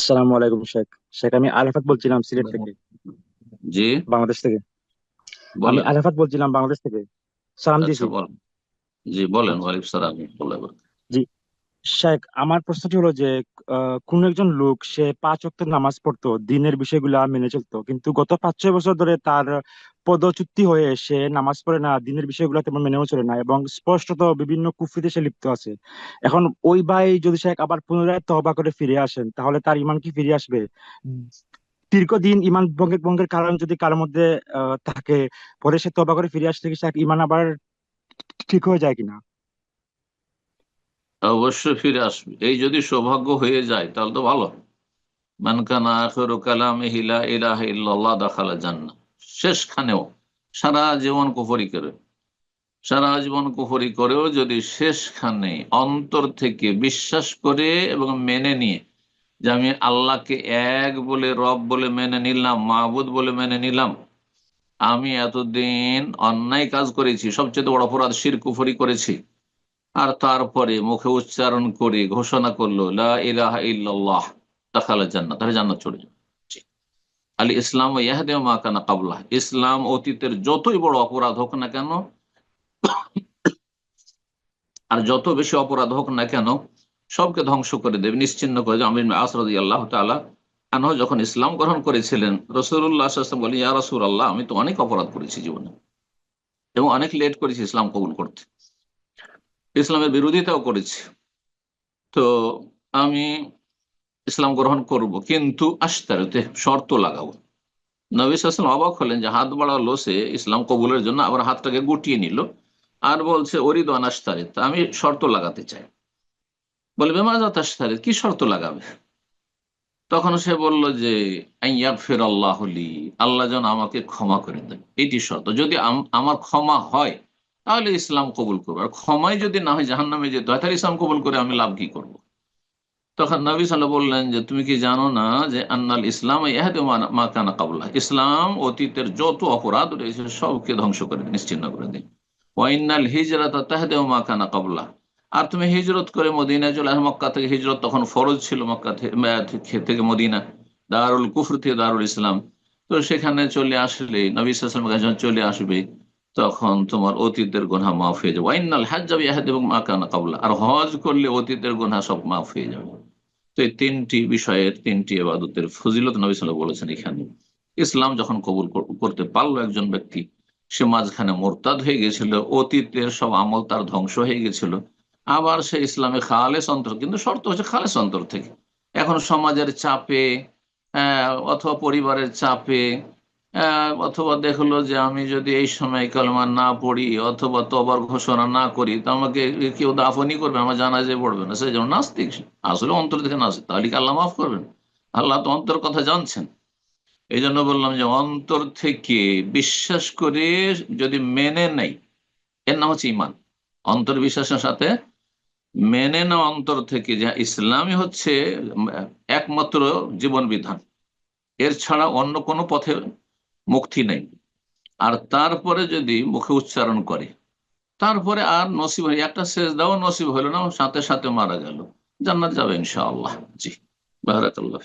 আসসালামু আলাইকুম শেখ। শেখ আমি আরাফাত বলছিলাম সিলেট থেকে। জি। বাংলাদেশ থেকে। আমি আরাফাত বলছিলাম বাংলাদেশ থেকে। সালাম দিছি জি বলেন ওয়ালাইকুম সালাম জি। শেখ আমার প্রশ্নটি হলো যে কোন একজন লোক সে পাঁচ ওয়াক্ত নামাজ পড়তো দিনের বিষয়গুলা মেনে চলতো। কিন্তু গত পাঁচ ছয় বছর ধরে তার পদচ্যুতি হয়ে সে নামাজ পড়ে না, দিনের বিষয়গুলো তেমন মেনেও চলে না এবং স্পষ্টত বিভিন্ন কুফরিতে সে লিপ্ত আছে। এখন ওই ভাই যদি শেখ আবার পুনরায় তওবা করে ফিরে আসেন, তাহলে তার ইমান কি ফিরে আসবে? দীর্ঘদিন ইমান ভঙ্গের ভঙ্গের কারণ যদি কারোর মধ্যে থাকে, পরে সে তওবা করে ফিরে আসলে কি শেখ ইমান আবার ঠিক হয়ে যায় কিনা? অবশ্যই ফিরে আসবে। এই যদি সৌভাগ্য হয়ে যায়, তাহলে তো ভালো। মান কানা আখিরু কালামিহি লা ইলাহা ইল্লাল্লাহ দাখালা জান্নাহ শেষখানেও সারা জীবন কুফরি করে। সারা জীবন কুফরি করেও যদি শেষখানে অন্তর থেকে বিশ্বাস করে এবং মেনে নিয়ে যে আমি আল্লাহকে এক বলে, রব বলে মেনে নিলাম মাহবুদ বলে মেনে নিলাম, আমি এতদিন অন্যায় কাজ করেছি, সবচেয়ে বড় অপরাধ শির কুফরি করেছি। আর তারপরে মুখে উচ্চারণ করে ঘোষণা করল, লা ইলাহা ইল্লাল্লাহ দাখালা জান্নাত। তাহলে জান্নাত চলে যাবে। আলী ইসলাম ইয়াহদে মা কানা কাবলা ইসলাম অতীতের যতই বড় অপরাধ হোক না কেন, আর যত বেশি অপরাধ হোক না কেন, সবকে ধ্বংস করে দেবে। নিশ্চিন্ন করে আমি আসরদি আল্লাহ তালা আনহ যখন ইসলাম গ্রহণ করেছিলেন রসুল্লাহ বলি ইয়া রসুল আল্লাহ আমি তো অনেক অপরাধ করেছি জীবনে এবং অনেক লেট করেছি ইসলাম কবুল করতে। ইসলামের বিরোধিতাও করেছি। তো আমি ইসলাম গ্রহণ করব, কিন্তু আস্তারতে শর্ত লাগাবো। নবী অবাক হলেন যে হাত বাড়ালো সে ইসলাম কবুলের জন্য, আবার হাতটাকে গুটিয়ে নিল আর বলছে অরিদ আনাস্তারিত আমি শর্ত লাগাতে চাই। বলবে মাজাত আস্তারিত কি শর্ত লাগাবে? তখন সে বলল যে ফের আল্লাহ আল্লাহ যেন আমাকে ক্ষমা করে দেন। এটি শর্ত। যদি আম- আমার ক্ষমা হয়, তাহলে ইসলাম কবুল করব। আর ক্ষমাই যদি না হয় জাহান নামে যেতে হয়, তাহলে ইসলাম কবুল করে আমি লাভ কি করব? তখন নবী সাল্লাহ বললেন যে, তুমি কি জানো না যে, আন্নাল ইসলাম মা- কানা কাবুল্লাহ ইসলাম অতীতের যত অপরাধ রয়েছে, সবকে ধ্বংস করে দিন, নিশ্চিন্ন করে দিন। ওয়াইনাল হিজরত তাহদে মা কানা কাবুল্লাহ আর তুমি হিজরত করে মদিনা চলে মক্কা থেকে হিজরত তখন ফরজ ছিল, মক্কা থেকে মদিনা। দারুল কুফর থেকে দারুল ইসলাম। তো সেখানে চলে আসলে নবী সাল্লাম যখন চলে আসবে। তখন তোমার অতীতের গোনা মাফ হয়ে যাবে। ওয়াইনাল হাজ যাবে এবং মা কানা আর হজ করলে অতীতের গোনা সব মাফ হয়ে যাবে। তো এই তিনটি বিষয়ের তিনটি এবাদতের ফজিলত নবী সাল্লাম বলেছেন এখানে। ইসলাম যখন কবুল করতে পারল একজন ব্যক্তি, সে মাঝখানে মোরতাদ হয়ে গেছিল, অতীতের সব আমল তার ধ্বংস হয়ে গেছিল। আবার সে ইসলামে খালেস অন্তর, কিন্তু শর্ত হচ্ছে খালেস অন্তর থেকে। এখন সমাজের চাপে অথবা পরিবারের চাপে অথবা দেখল যে আমি যদি এই সময় কলমা না পড়ি অথবা তবার ঘোষণা না করি, তো আমাকে কেউ দাফনই করবে আমার জানাজে পড়বে না। সেই জন্য নাস্তিক আসলে অন্তর থেকে নাস্তিক, তাহলে কি আল্লাহ মাফ করবেন? আল্লাহ তো অন্তর কথা জানছেন। এই জন্য বললাম যে অন্তর থেকে বিশ্বাস করে যদি মেনে নেই, এর নাম হচ্ছে ইমান অন্তর বিশ্বাসের সাথে মেনে নেওয়া অন্তর থেকে যে ইসলামই হচ্ছে একমাত্র জীবন বিধান। এর ছাড়া অন্য কোনো পথে মুক্তি নেই। আর তারপরে যদি মুখে উচ্চারণ করে, তারপরে আর নসিব হয়, একটা শেষ দাও, নসিব হলো না, সাথে সাথে মারা গেল। জান্নাত যাবে ইনশাআল্লাহ। জি, বারাকাল্লাহ।